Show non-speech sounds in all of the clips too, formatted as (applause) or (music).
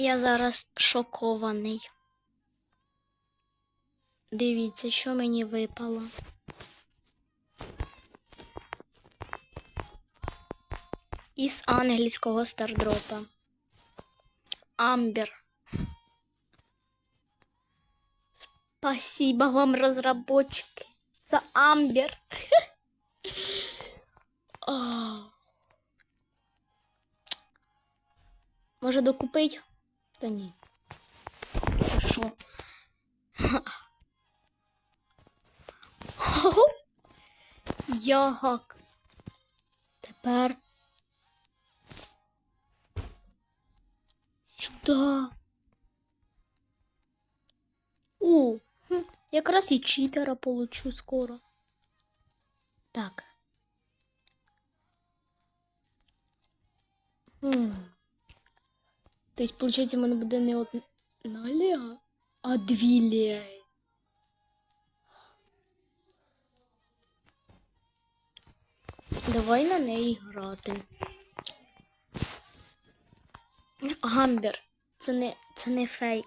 Я зараз шокований. Дивіться, що мені випало. Із англійського стардропа. Амбер. Спасибо вам, разработчики, за Амбер. (laughs) Може докупить? Та ні. Що? Як? Тепер. Сюди. О, якраз і читера получу скоро. Так. Хм. Тобто, виходить, в мене буде не одна леа, а дві леї. Давай на неї грати. Гамбер. Це не, це не фейк.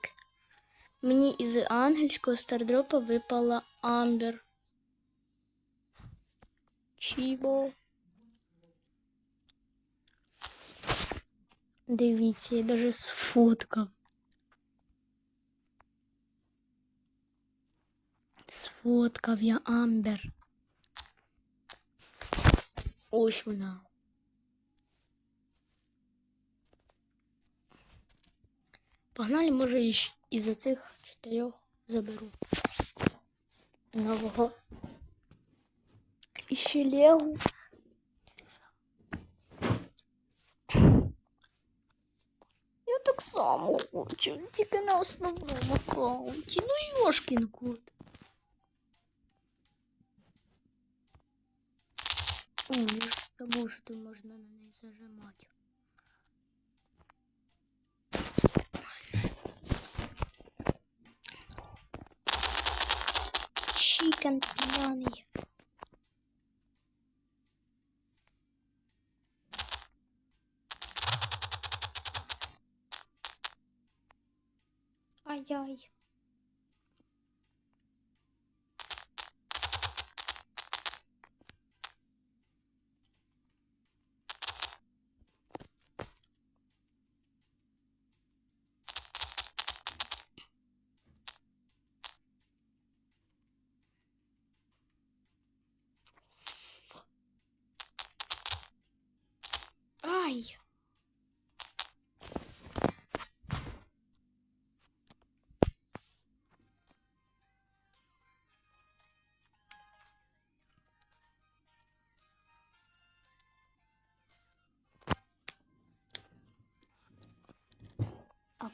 Мені із ангельського стардропа випала Амбер. Чібо. Дивіться, я даже сфоткав. Сфоткав я Амбер. Ось вона. Погнали, може, із оцих чотирьох заберу. Нового. І ще Легу. так само хочу, тільки на основному аккаунті. Ну, Йошкін кот. О, я ж забув, що тут можна на неї зажимати. Чикен пьяный. Ай-яй.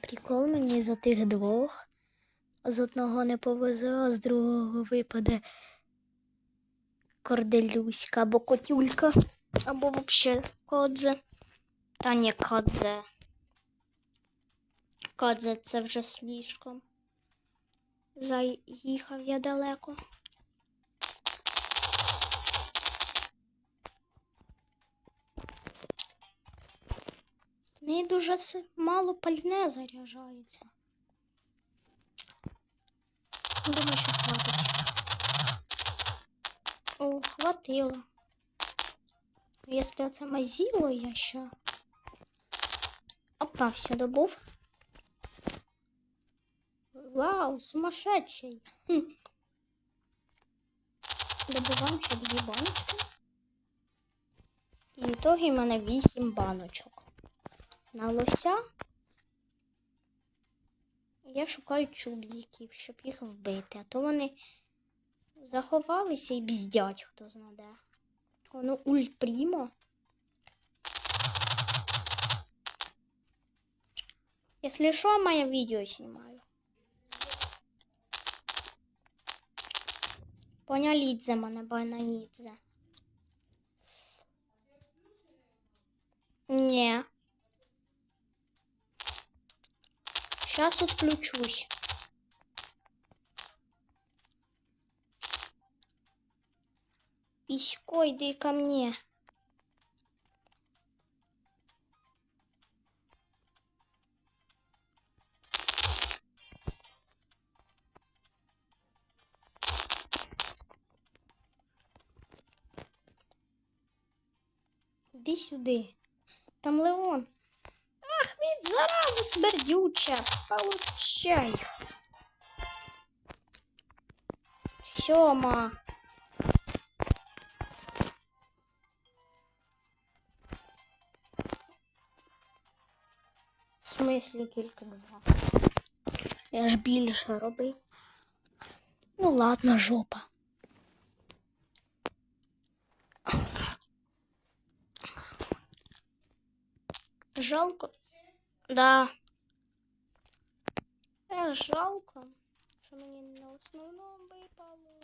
Прикол мені за тих двох. З одного не повезе, а з другого випаде корделюська або котюлька, або взагалі кодзе. Та не кодзе. Кодзе це вже слишком. Заїхав я далеко. В неї дуже мало пальне заряджається. Думаю, що хватить. О, хватило. Якщо це мазіло, я ще. Опа, все добув. Вау, сумасшедший. Хм. Добуваємо ще дві баночки. І в ітогі в мене вісім баночок. На лося я шукаю чубзиків, щоб їх вбити, а то вони заховалися і бздять, хто знаде. Воно ульт прімо. Если что, моє відео знімаю. Понялідзе мене, бананідзе. Ні. Сейчас отключусь. Писько, иди ко мне. Іди сюда Там Леон. Ах, від зараза смердюча. Получай. Сьома. В смислі тільки два. Я ж більше робив. Ну ладно, жопа. Жалко. Да. Е, жалко, що мені на основному випало.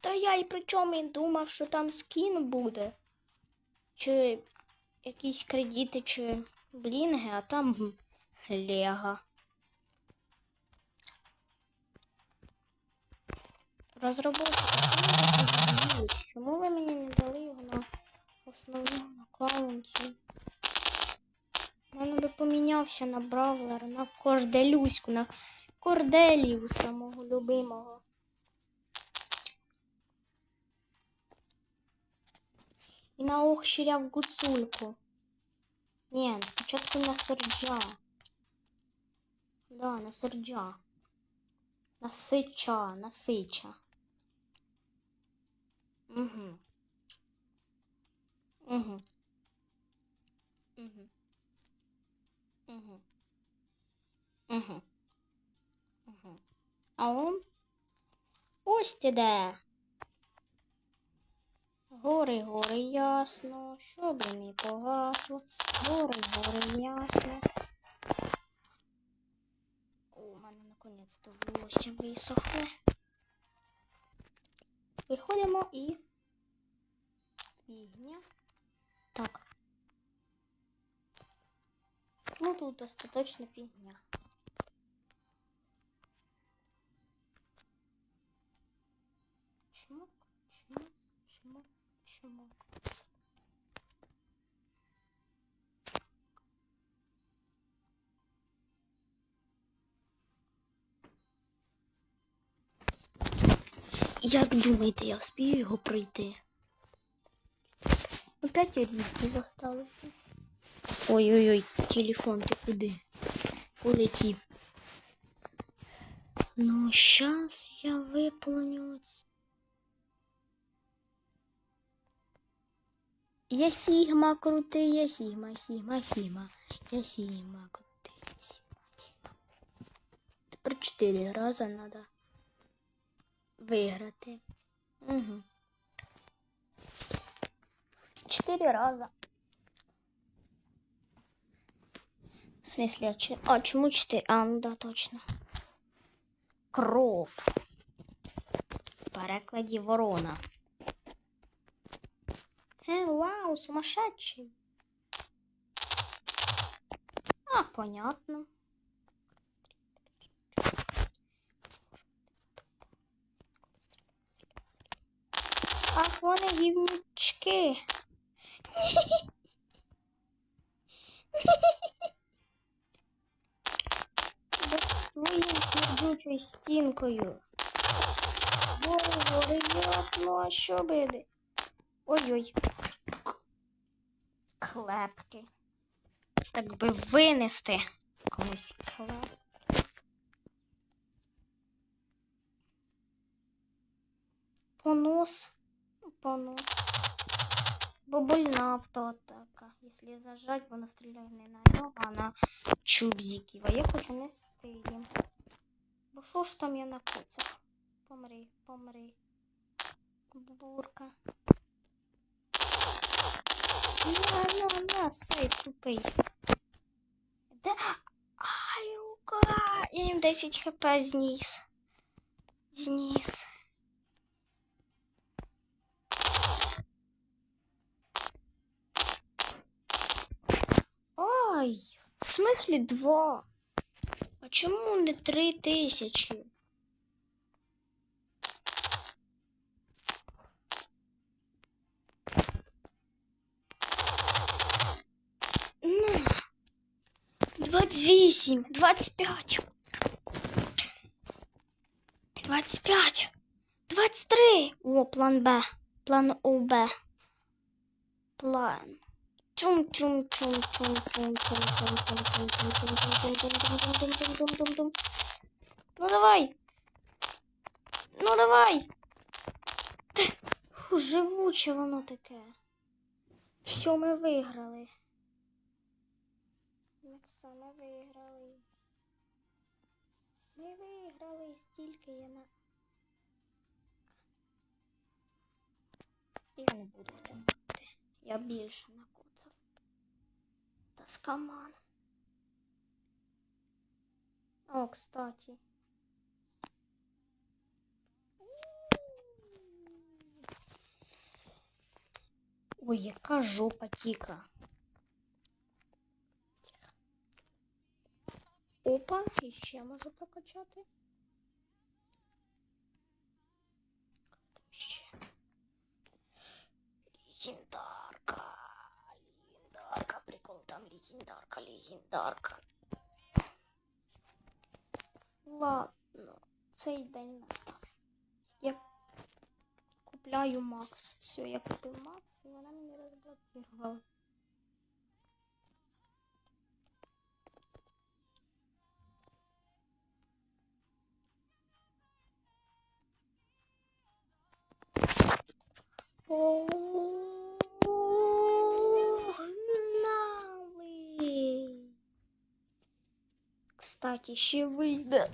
Та я й при чому і думав, що там скін буде. Чи якісь кредити, чи блінги, а там лего. Розробочки, помінявся на Бравлера, на Корделюську, на Корделіуса, мого любимого. І на охщиря в гуцульку. Ні, спочатку на серджа. Да, на серджа. На сича, на сича. Угу. Угу. Угу. Угу. Угу. А он? Ось ти де. Гори, гори, ясно, щоб не погасло. Гори, гори, ясно. О, у мене наконець-то волосся висохло. Виходимо і. Фігня. Так. Ну тут остаточно фігня. Чмок, чмок, чмок, чмок. Як думаєте, я вспію його пройти? Опять рідків осталося. Ой-ой-ой, телефон, ти куди? Полетів. Ну, щас я виполню. Я Сігма крутий, я Сігма, Сігма, Сігма. Я Сігма крутий, Сігма, Сігма. Тепер чотири рази треба виграти. Угу. Чотири рази. В смысле, а, чи... а чому чотири? А, ну да, точно. Кров. В перекладі ворона. Е, вау, сумасшедший. А, понятно. Ах, вони гівнючки. Да з твоєю смердючою стінкою. Ясно, а що буде? Ой-ой. Клепки. Так би винести комусь клеп. Понос. Понос. Бо больна автоатака. Якщо зажать, вона стріляє не на нього, а на чубзиків. А я хочу не стилі. Бо що ж там я накоцав? Помри, помри. Бурка. На, на, на, сей, тупий. Де? Ай, рука! Я їм 10 хп зніс. Зніс. Ай, в смислі два? А чому не три тисячі? 28, 25. 25. 23. О, план Б. План ОБ. План. Чум чум чум чум чум чум чум чум чум чум чум чум чум чум чум чум чум чум чум чум Ну давай. Ну давай. Та, Живуче воно таке. Все, ми виграли. Ми ми виграли. Ми виграли стільки я на. Я не буду це грати. Я більше накоцав. Та скаман. О, кстати. Ой, яка жопа тіка. Опа, і ще можу прокачати. Ще. Легендарка. Легендарка, прикол, там легендарка, легендарка. Ладно, цей день настав. Я купляю Макс. Все, я купив Макс, і вона мені розблокувала. Погнали! Кстати, ще вийде.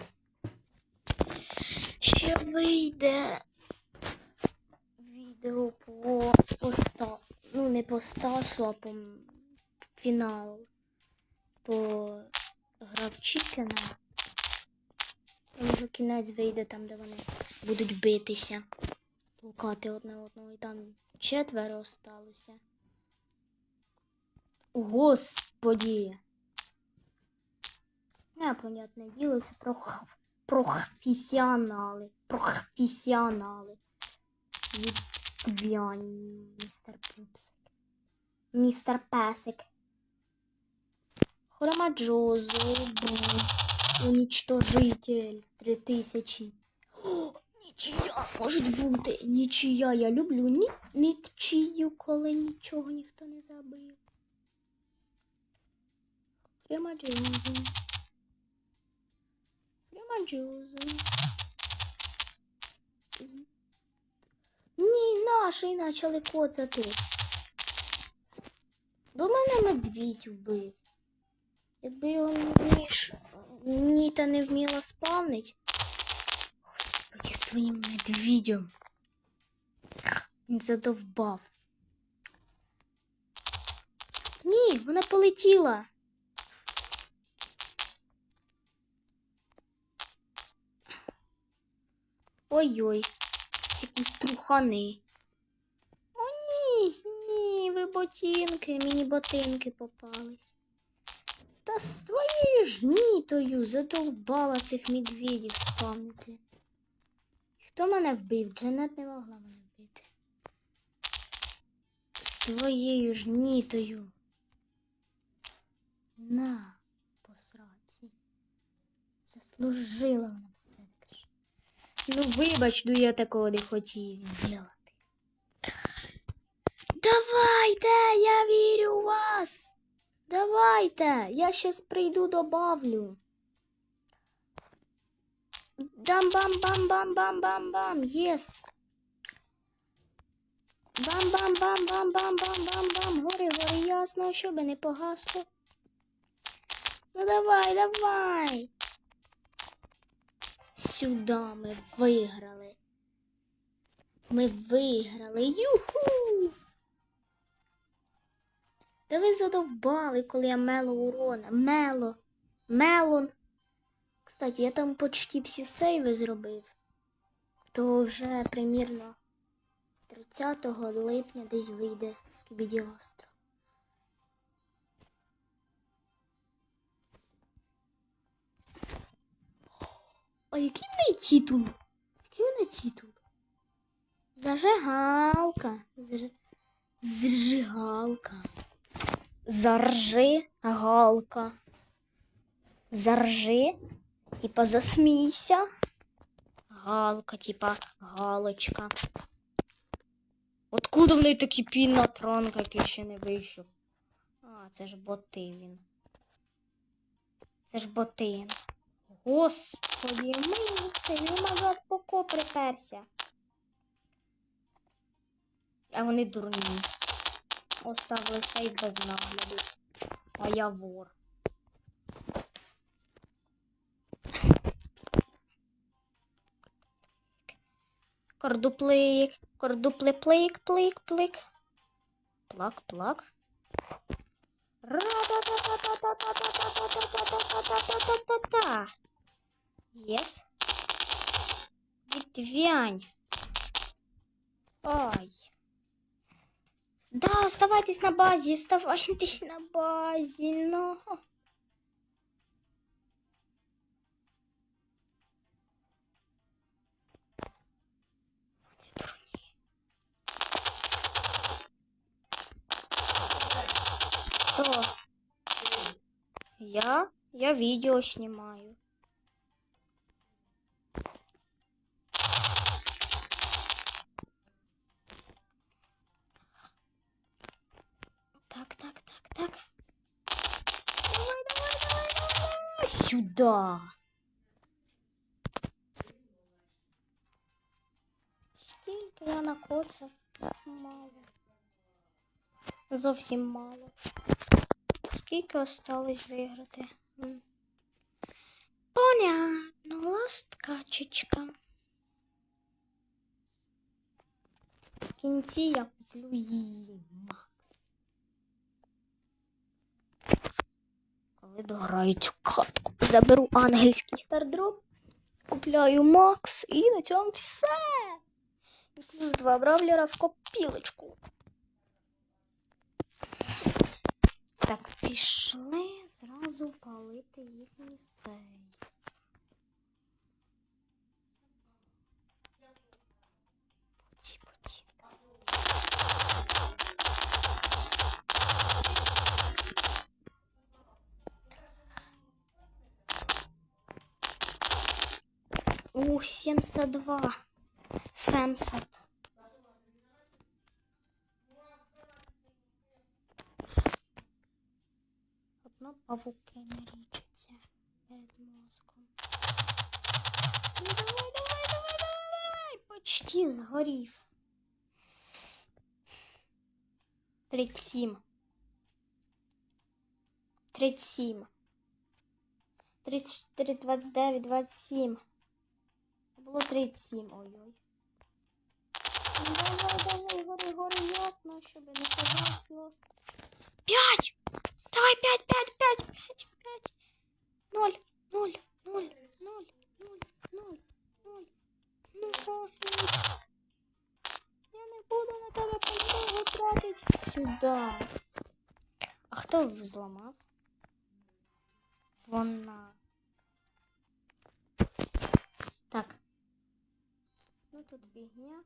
Ще вийде відео по, по ста... Ну, не по Стасу, а по фіналу. По грав Чікена. Там вже кінець вийде там, де вони будуть битися толкати одне одного. І там четверо осталося. Господі. Не, понятне діло, це про професіонали. Професіонали. Відвянь, містер Пупсик. Містер Песик. Хромаджозу, уничтожитель. Три тисячі. Нічия може бути. Нічия. Я люблю ні, нічию, коли нічого ніхто не забив. Фремаджозу. Фремаджозу. З- Ні, наші почали коцати. Бо мене медвідь вбив. Якби його ніж Ніта не вміла спавнить. З медвідем. Він задовбав. Ні, вона полетіла. Ой-ой, ці якісь трухани. О, ні, ні, ви ботинки, мені ботинки попались. Та з твоєю ж нітою задовбала цих медведів спамити. Хто мене вбив? Джанет не могла мене вбити. З твоєю ж нітою. На, посраці. Заслужила вона все. Ну, вибач, ну я такого не хотів зробити. Давайте, я вірю в вас. Давайте, я щас прийду добавлю. Дам-бам-бам-бам-бам-бам-бам. Єс. Бам-бам-бам-бам-бам-бам-бам-бам. Гори, гори, ясно, щоб не погасло. Ну давай, давай. Сюди ми виграли. Ми виграли. Юху! Та ви задовбали, коли я мело урона. Мело. Мелон. Кстати, я там почти всі сейви зробив. То вже примірно 30 липня десь вийде Скібіді остров. А який в неї титул? Який у неї титул? Зажигалка. Заж... Зажигалка. Заржи галка. Заржи, типа засмійся. Галка, типа галочка. Откуда в неї такі пінатронка, який ще не вийшов? А, це ж ботин. Це ж ботин. Господи, милости, він назад поко приперся. А вони дурні. Оставили цей без нагляду. А я вор. Кордуплик, кордуплеплик, плик, плик. Плак, плак. Ра-та-та-та-та-та-та-та-та-та-та-та-та-та-та-та. Єс. Відвянь. Ай. Да, оставайтесь на базі, оставайтесь на базі, но. Хто? Я? Я видео снимаю. Так, так, так, так. Давай, давай, давай, давай. Сюда. Стільки я накоцав. Зовсім мало. Скільки осталось виграти? Понятно, ласт качечка. В кінці я куплю її, Макс. Коли дограю цю катку, заберу ангельський стардроп, купляю Макс і на цьому все. І плюс два бравлера в копілочку. Так, пішли зразу палити їхній сейф. Поті, поті. У, 72. 70. Павуки не річаться перед мозком. Ну, давай, давай, давай, давай. Почти згорів. 37. 37. 34, 29, 27. Було 37, ой-ой. Давай, давай, гори, гори, ясно, щоб не погасло. П'ять! Давай, п'ять, п'ять, п'ять, п'ять, п'ять. Ноль, ноль, ноль, ноль, ноль, ноль, ноль, ноль. Я не буду на тебе подругу тратить. Сюда. А хто взламав? Вона. Так. Ну тут фігня.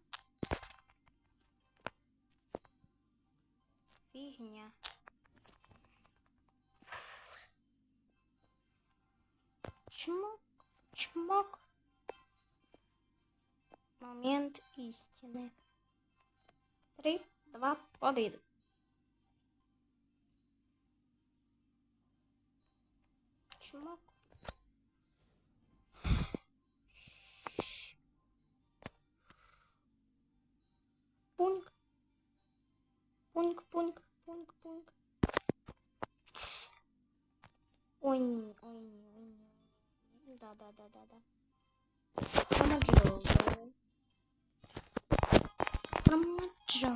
Фігня. істини. Три, два, один. Чмок. Пуньк. Пуньк, пуньк, пуньк, пуньк. Тс. Ой ні, ой ні, ой ні. Да, да, да, да, да. Вона 帮么找